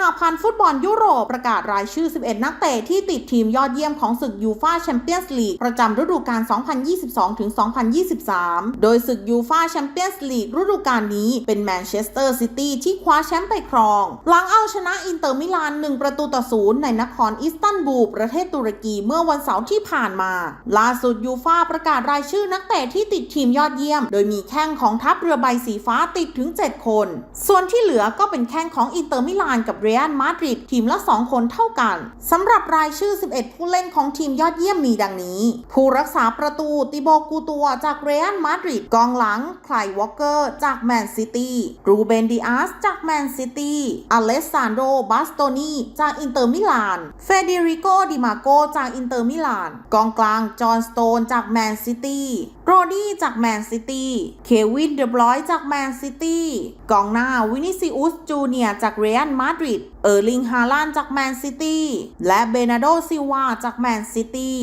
หพันธ์ฟุตบอลยุโรปประกาศรายชื่อ 11 นักเตะที่ติดทีมยอดเยี่ยมของศึกยูฟาแชมเปี้ยนส์ลีกประจำฤดูกาล 2022-2023 โดยศึกยูฟาแชมเปี้ยนส์ลีกฤดูกาลนี้เป็นแมนเชสเตอร์ซิตี้ที่คว้าแชมป์ไปครอง หลังเอาชนะอินเตอร์มิลาน 1 ประตูต่อศูนย์ในนครอิสตันบูลประเทศตุรกีเมื่อวันเสาร์ที่ผ่านมา ล่าสุดยูฟาประกาศรายชื่อนักเตะที่ติดทีมยอดเยี่ยม โดยมีแข้งของทัพเรือใบสีฟ้าติดถึง 7 คน ส่วนที่เหลือก็เป็นแข้งของอินเตอร์มิลานกับเรอัลมาดริดทีมละ 2 คนเท่ากันสำหรับรายชื่อ 11 ผู้เล่นของทีมยอดเยี่ยมมีดังนี้ ผู้รักษาประตูติโบกูตัวจากเรอัลมาดริดกองหลังไคลวอลเกอร์จากแมนซิตี้รูเบนดิอาสจากแมนซิตี้อเลสซานโดบาสโตนีจากอินเตอร์มิลานเฟเดริโกดิมาโกจากอินเตอร์มิลาน กองกลางจอห์นสโตนจากแมนซิตี้โรดี้จากแมนซิตี้ เควินเดบรอยจากแมนซิตี้ กองหน้าวินิซิอุสจูเนียจากเรอัลมาดริดเออร์ลิงฮาลานจากแมนซิตี้ และเบนาโดซิวาจากแมนซิตี้